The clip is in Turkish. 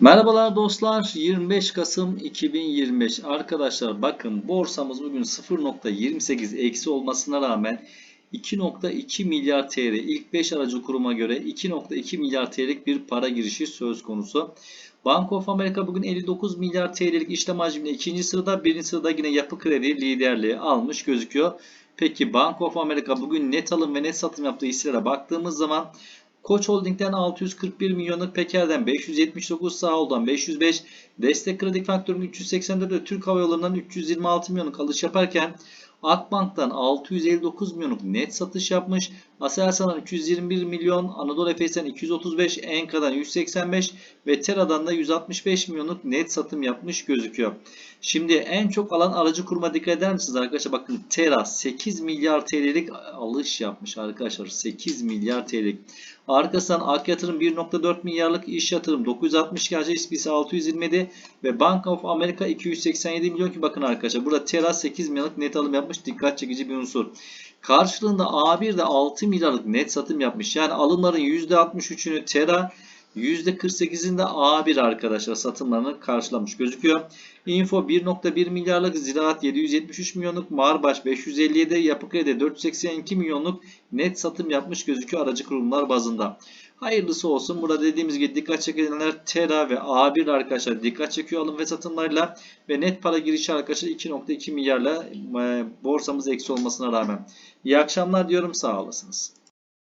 Merhabalar dostlar 25 Kasım 2025 arkadaşlar bakın borsamız bugün 0.28 eksi olmasına rağmen 2.2 milyar TL ilk 5 aracı kuruma göre 2.2 milyar TL'lik bir para girişi söz konusu. Bank of America bugün 59 milyar TL'lik işlem hacmiyle ikinci sırada birinci sırada yine yapı kredi liderliği almış gözüküyor. Peki Bank of America bugün net alım ve net satım yaptığı hisselere baktığımız zaman Koç Holding'den 641 milyonluk Peker'den 579 Sağol'dan 505 Destek Kredi Faktörü'nün 384 ve Türk Hava Yolları'ndan 326 milyonluk alış yaparken Akbank'tan 659 milyonluk net satış yapmış. Aselsan'dan 321 milyon, Anadolu Efes'ten 235, Enka'dan 185 ve Tera'dan da 165 milyonluk net satım yapmış gözüküyor. Şimdi en çok alan aracı kurma dikkat eder misiniz arkadaşlar? Bakın Tera 8 milyar TL'lik alış yapmış arkadaşlar. 8 milyar TL'lik. Arkasından Ak Yatırım 1.4 milyarlık iş yatırım 960 gerçi SPC 627 ve Bank of America 287 milyon ki bakın arkadaşlar burada Tera 8 milyarlık net alım yapmış dikkat çekici bir unsur. Karşılığında A1 de 6 milyarlık net satım yapmış. Yani alımların %63'ünü Tera %48'inde A1 arkadaşlar satımlarını karşılamış gözüküyor. Info 1.1 milyarlık, Ziraat 773 milyonluk, Marbaş 557, Yapı Kredi 482 milyonluk net satım yapmış gözüküyor aracı kurumlar bazında. Hayırlısı olsun. Burada dediğimiz gibi dikkat çekenler Tera ve A1 arkadaşlar dikkat çekiyor alım ve satımlarla ve net para girişi arkadaşlar 2.2 milyarla e, borsamız eksi olmasına rağmen. İyi akşamlar diyorum sağ olasınız.